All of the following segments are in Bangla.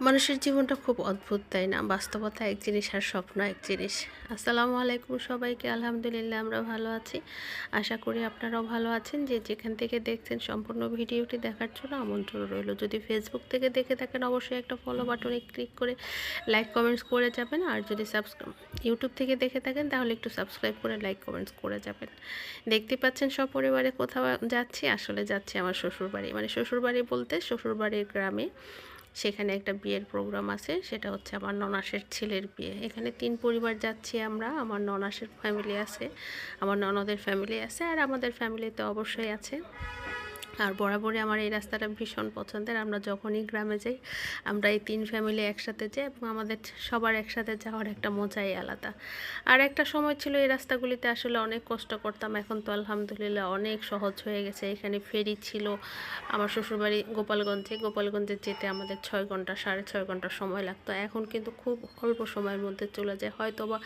মানুষের জীবনটা খুব অদ্ভুত, তাই না? বাস্তবতা এক জিনিস আর স্বপ্ন এক জিনিস। আসসালামু আলাইকুম সবাইকে। আলহামদুলিল্লাহ আমরা ভালো আছি। আশা করি আপনারাও ভালো আছেন। যে যেখান থেকে দেখছেন সম্পূর্ণ ভিডিওটি দেখার জন্য আমন্ত্রণ রইল। যদি ফেসবুক থেকে দেখে থাকেন, অবশ্যই একটা ফলো বাটনে ক্লিক করে লাইক কমেন্টস করে যাবেন। আর যদি সাবস্ক্রাইব ইউটিউব থেকে দেখে থাকেন, তাহলে একটু সাবস্ক্রাইব করে লাইক কমেন্টস করে যাবেন। দেখতে পাচ্ছেন সপরিবারে কোথাও যাচ্ছি। আসলে যাচ্ছি আমার শ্বশুরবাড়ি। মানে শ্বশুরবাড়ি বলতে শ্বশুরবাড়ির গ্রামে। সেখানে একটা বিয়ের প্রোগ্রাম আছে, সেটা হচ্ছে আমার ননাসের ছেলের বিয়ে। এখানে তিন পরিবার যাচ্ছি আমরা, আমার ননাসের ফ্যামিলি আছে, আমার ননদের ফ্যামিলি আছে, আর আমাদের ফ্যামিলিতে অবশ্যই আছে। আর বরাবরই আমার এই রাস্তাটা ভীষণ পছন্দের। আমরা যখনই গ্রামে যাই, আমরা এই তিন ফ্যামিলি একসাথে যাই এবং আমাদের সবার একসাথে যাওয়ার একটা মজাই আলাদা। আর একটা সময় ছিল এই রাস্তাগুলিতে আসলে অনেক কষ্ট করতাম, এখন তো আলহামদুলিল্লাহ অনেক সহজ হয়ে গেছে। এখানে ফেরি ছিল, আমার শ্বশুরবাড়ি গোপালগঞ্জে। গোপালগঞ্জে যেতে আমাদের ছয় ঘণ্টা, সাড়ে ছয় ঘণ্টা সময় লাগতো। এখন কিন্তু খুব অল্প সময়ের মধ্যে চলে যায়। হয়তো বা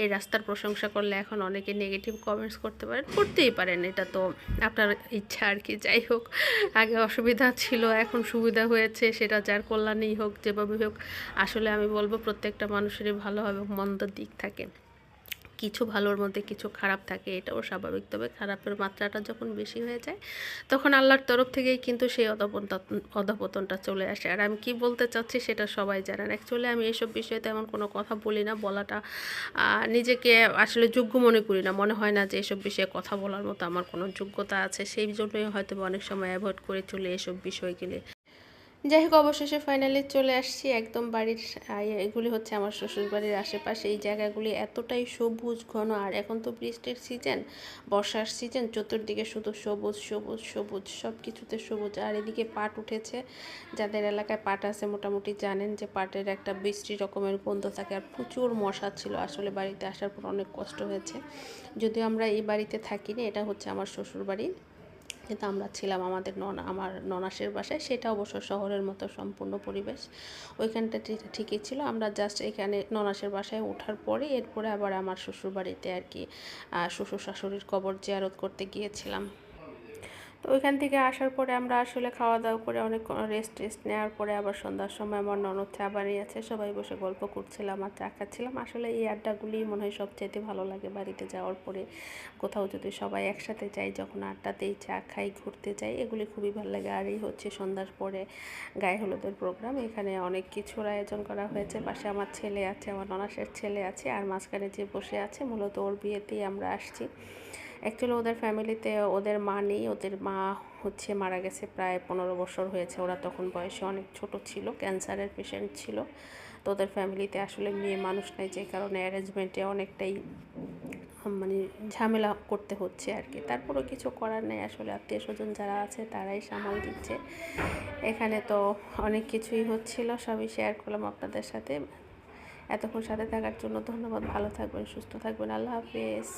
এই রাস্তার প্রশংসা করলে এখন অনেকে নেগেটিভ কমেন্টস করতে পারেন, করতেই পারেন। এটা তো আপনার ইচ্ছা আর কি। যাই হোক আগে অসুবিধা ছিল, এখন সুবিধা হয়েছে, সেটা যার কল্যাণেই হোক যেভাবেই হোক, আসলে আমি বলব প্রত্যেকটা মানুষেরই ভালো হবে মন্দ দিক থাকে। কিছু ভালোর মধ্যে কিছু খারাপ থাকে, এটাও স্বাভাবিক। তবে খারাপের মাত্রাটা যখন বেশি হয়ে যায়, তখন আল্লাহর তরফ থেকেই কিন্তু সেই অধপতনটা অধপতনটা চলে আসে। আর আমি কি বলতে চাচ্ছি সেটা সবাই জানেন অ্যাকচুয়ালি আমি এসব বিষয়ে তেমন কোনো কথা বলি না, বলাটা নিজেকে আসলে যোগ্য মনে করি না। মনে হয় না যে এসব বিষয়ে কথা বলার মতো আমার কোনো যোগ্যতা আছে। সেই জন্যই হয়তো অনেক সময় অ্যাভয়েড করে চলে এসব বিষয়গুলি যাই হোক, অবশেষে ফাইনালি চলে আসছি একদম বাড়ির এগুলি হচ্ছে আমার শ্বশুর বাড়ির আশেপাশে। এই জায়গাগুলি এতটাই সবুজ ঘন, আর এখন তো বৃষ্টির সিজন বর্ষার সিজন চতুর্দিকে শুধু সবুজ সবুজ সবুজ সব কিছুতে সবুজ। আর এদিকে পাট উঠেছে, যাদের এলাকায় পাট আছে মোটামুটি জানেন যে পাটের একটা বৃষ্টি রকমের গন্ধ থাকে, আর প্রচুর মশা ছিল আসলে বাড়িতে আসার পর অনেক কষ্ট হয়েছে। যদিও আমরা এই বাড়িতে থাকিনি, এটা হচ্ছে আমার শ্বশুর বাড়ি কিন্তু আমরা ছিলাম আমাদের নন, আমার ননাসের বাসায়। সেটা অবশ্য শহরের মতো সম্পূর্ণ পরিবেশ। ওইখানটা ঠিকই ছিল। আমরা জাস্ট এখানে ননাসের বাসায় ওঠার পরে এরপরে আবার আমার শ্বশুরবাড়িতে আর কি শ্বশুর শাশুড়ির কবর জিয়ারত করতে গিয়েছিলাম। তো ওইখান থেকে আসার পরে আমরা আসলে খাওয়া দাওয়া করে অনেক রেস্ট টেস্ট নেওয়ার পরে আবার সন্ধ্যার সময় আমার ননদ চা বানিয়েছে সবাই বসে গল্প করছিলাম আর চা খাচ্ছিলাম আসলে এই আড্ডাগুলি মনে হয় সবচেয়ে ভালো লাগে বাড়িতে যাওয়ার পরে। কোথাও যদি সবাই একসাথে যাই, যখন আড্ডাতেই চা খাই, ঘুরতে যাই, এগুলি খুবই ভালো লাগে। আর এই হচ্ছে সন্ধ্যার পরে গায়ে হলুদের প্রোগ্রাম এখানে অনেক কিছুর আয়োজন করা হয়েছে। পাশে আমার ছেলে আছে, আমার ননাসের ছেলে আছে, আর মাঝখানে যে বসে আছে, মূলত ওর বিয়েতেই আমরা আসছি। অ্যাকচুয়ালি ওদের ফ্যামিলিতে ওদের মা নেই। ওদের মা হচ্ছে মারা গেছে প্রায় পনেরো বছর হয়েছে। ওরা তখন বয়সে অনেক ছোট ছিল ক্যান্সারের পেশেন্ট ছিল। তো ওদের ফ্যামিলিতে আসলে মেয়ে মানুষ নেই, যে কারণে অ্যারেঞ্জমেন্টে অনেকটাই মানে ঝামেলা করতে হচ্ছে আর কি। তারপরেও কিছু করার নেই। আসলে আত্মীয় স্বজন যারা আছে, তারাই সামাল দিচ্ছে। এখানে তো অনেক কিছুই হচ্ছিল, সবই শেয়ার করলাম আপনাদের সাথে। এতক্ষণ সাথে থাকার জন্য ধন্যবাদ। ভালো থাকবেন, সুস্থ থাকবেন। আল্লাহ হাফিজ।